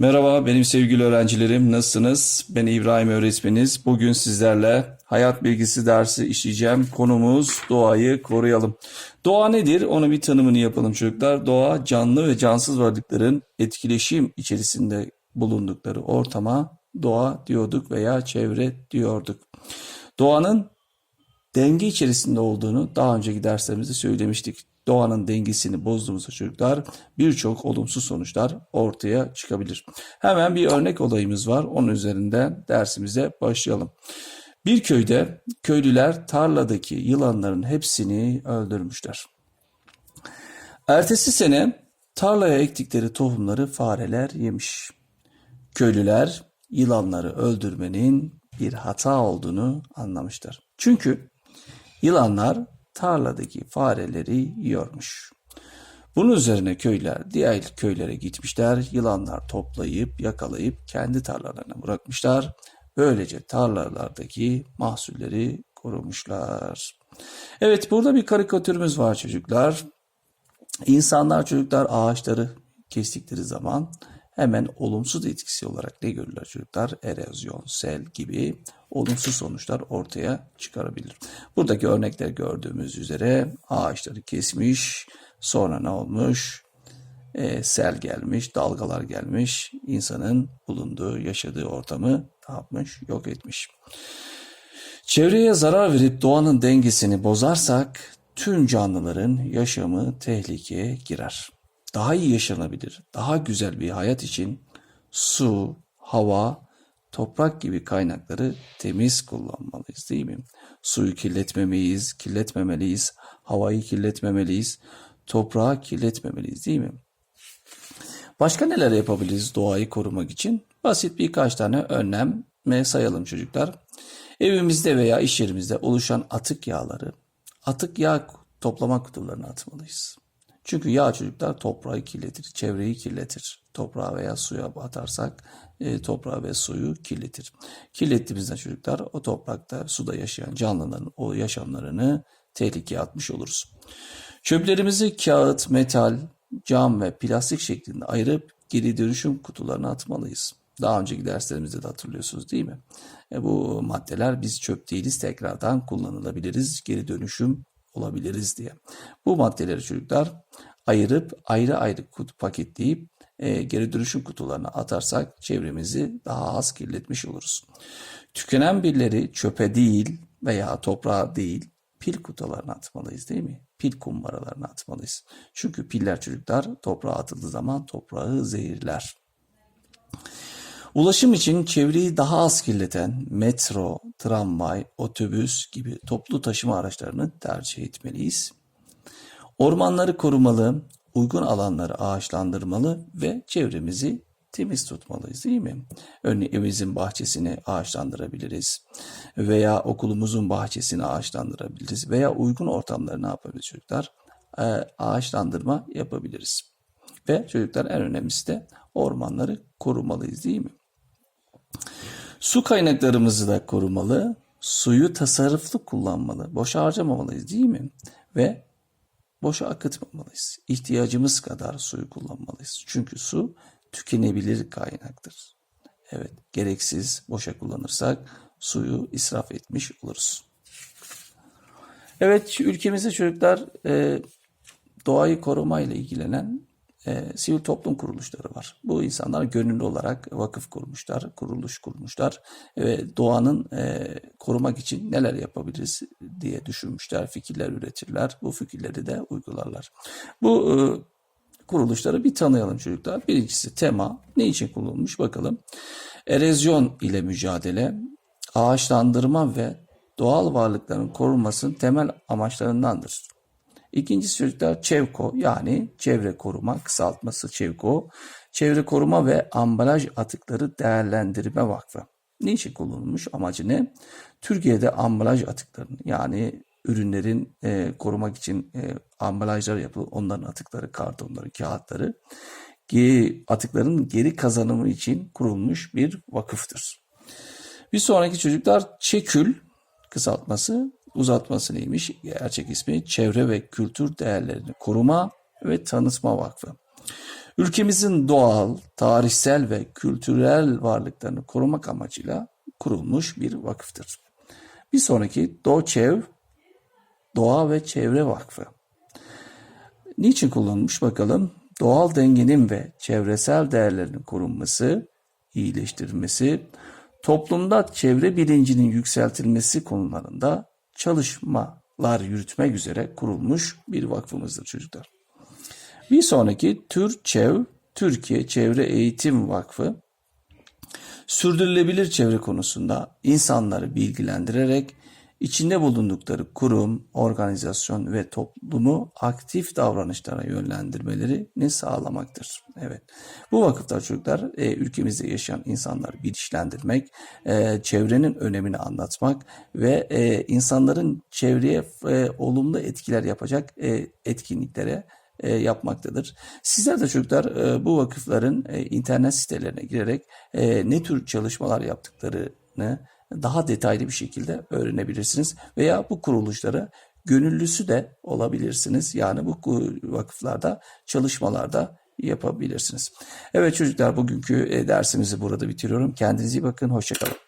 Merhaba benim sevgili öğrencilerim nasılsınız? Ben İbrahim öğretmeniz. Bugün sizlerle hayat bilgisi dersi işleyeceğim. Konumuz doğayı koruyalım. Doğa nedir? Onu bir tanımını yapalım çocuklar. Doğa canlı ve cansız varlıkların etkileşim içerisinde bulundukları ortama doğa diyorduk veya çevre diyorduk. Doğanın denge içerisinde olduğunu daha önceki derslerimizde söylemiştik. Doğanın dengesini bozduğumuzda çocuklar birçok olumsuz sonuçlar ortaya çıkabilir. Hemen bir örnek olayımız var. Onun üzerinden dersimize başlayalım. Bir köyde köylüler tarladaki yılanların hepsini öldürmüşler. Ertesi sene tarlaya ektikleri tohumları fareler yemiş. Köylüler yılanları öldürmenin bir hata olduğunu anlamışlar. Çünkü yılanlar tarladaki fareleri yiyormuş. Bunun üzerine köyler diğer köylere gitmişler. Yılanlar toplayıp yakalayıp kendi tarlalarına bırakmışlar. Böylece tarlalardaki mahsulleri korumuşlar. Evet burada bir karikatürümüz var çocuklar. İnsanlar çocuklar ağaçları kestikleri zaman hemen olumsuz etkisi olarak ne görürler çocuklar? Erozyon, sel gibi olumsuz sonuçlar ortaya çıkarabilir. Buradaki örnekler gördüğümüz üzere ağaçları kesmiş, sonra ne olmuş? Ee, sel gelmiş, dalgalar gelmiş, insanın bulunduğu, yaşadığı ortamı ne yapmış? Yok etmiş. Çevreye zarar verip doğanın dengesini bozarsak tüm canlıların yaşamı tehlikeye girer. Daha iyi yaşanabilir, daha güzel bir hayat için su, hava, toprak gibi kaynakları temiz kullanmalıyız değil mi? Suyu kirletmemeliyiz, kirletmemeliyiz, havayı kirletmemeliyiz, toprağı kirletmemeliyiz değil mi? Başka neler yapabiliriz doğayı korumak için? Basit birkaç tane önlem sayalım çocuklar. Evimizde veya iş yerimizde oluşan atık yağları atık yağ toplama kutularına atmalıyız. Çünkü yağ çocuklar toprağı kirletir, çevreyi kirletir. Toprağa veya suya atarsak e, toprağı ve suyu kirletir. Kirlettiğimizde çocuklar o toprakta, suda yaşayan canlıların o yaşamlarını tehlikeye atmış oluruz. Çöplerimizi kağıt, metal, cam ve plastik şeklinde ayırıp geri dönüşüm kutularına atmalıyız. Daha önceki derslerimizde de hatırlıyorsunuz değil mi? E, bu maddeler biz çöp değiliz tekrardan kullanılabiliriz, geri dönüşüm olabiliriz diye. Bu maddeleri çocuklar ayırıp ayrı ayrı kutu paketleyip e, geri dönüşüm kutularına atarsak çevremizi daha az kirletmiş oluruz. Tükenen pilleri çöpe değil veya toprağa değil pil kutularına atmalıyız değil mi? Pil kumbaralarına atmalıyız. Çünkü piller çocuklar toprağa atıldığı zaman toprağı zehirler. Ulaşım için çevreyi daha az kirleten metro, tramvay, otobüs gibi toplu taşıma araçlarını tercih etmeliyiz. Ormanları korumalı, uygun alanları ağaçlandırmalı ve çevremizi temiz tutmalıyız değil mi? Örneğin evimizin bahçesini ağaçlandırabiliriz veya okulumuzun bahçesini ağaçlandırabiliriz veya uygun ortamları ne yapabiliriz çocuklar? Ee, ağaçlandırma yapabiliriz. Ve çocuklar en önemlisi de ormanları korumalıyız değil mi? Su kaynaklarımızı da korumalı, suyu tasarruflu kullanmalı, boşa harcamamalıyız değil mi? Ve boşa akıtmamalıyız. İhtiyacımız kadar suyu kullanmalıyız. Çünkü su tükenebilir kaynaktır. Evet, gereksiz boşa kullanırsak suyu israf etmiş oluruz. Evet, ülkemizde çocuklar e, doğayı korumayla ilgilenen e, sivil toplum kuruluşları var. Bu insanlar gönüllü olarak vakıf kurmuşlar, kuruluş kurmuşlar ve doğanın e, korumak için neler yapabiliriz diye düşünmüşler, fikirler üretirler. Bu fikirleri de uygularlar. Bu e, kuruluşları bir tanıyalım çocuklar. Birincisi tema ne için kullanılmış bakalım. Erozyon ile mücadele, ağaçlandırma ve doğal varlıkların korunmasının temel amaçlarındandır. İkincisi çocuklar ÇEVKO yani çevre koruma kısaltması ÇEVKO. Çevre koruma ve ambalaj atıkları değerlendirme vakfı. Ne için kullanılmış? Amacı ne? Türkiye'de ambalaj atıklarını yani ürünlerin e, korumak için e, ambalajlar yapılıp onların atıkları, kartonları, kağıtları atıkların geri kazanımı için kurulmuş bir vakıftır. Bir sonraki çocuklar ÇEKÜL kısaltması uzatması neymiş? Gerçek ismi Çevre ve Kültür Değerlerini Koruma ve Tanıtma Vakfı. Ülkemizin doğal, tarihsel ve kültürel varlıklarını korumak amacıyla kurulmuş bir vakıftır. Bir sonraki Doğçev Doğa ve Çevre Vakfı. Niçin kullanılmış bakalım? Doğal dengenin ve çevresel değerlerin korunması, iyileştirilmesi, toplumda çevre bilincinin yükseltilmesi konularında çalışmalar yürütmek üzere kurulmuş bir vakfımızdır çocuklar. Bir sonraki TÜRÇEV, Türkiye Çevre Eğitim Vakfı, sürdürülebilir çevre konusunda insanları bilgilendirerek içinde bulundukları kurum, organizasyon ve toplumu aktif davranışlara yönlendirmelerini sağlamaktır. Evet. Bu vakıfta çocuklar e, ülkemizde yaşayan insanları bilinçlendirmek, e, çevrenin önemini anlatmak ve e, insanların çevreye e, olumlu etkiler yapacak e, etkinliklere e, yapmaktadır. Sizler de çocuklar e, bu vakıfların e, internet sitelerine girerek e, ne tür çalışmalar yaptıklarını daha detaylı bir şekilde öğrenebilirsiniz. Veya bu kuruluşlara gönüllüsü de olabilirsiniz. Yani bu vakıflarda çalışmalarda yapabilirsiniz. Evet çocuklar bugünkü e, dersimizi burada bitiriyorum. Kendinize iyi bakın. Hoşçakalın.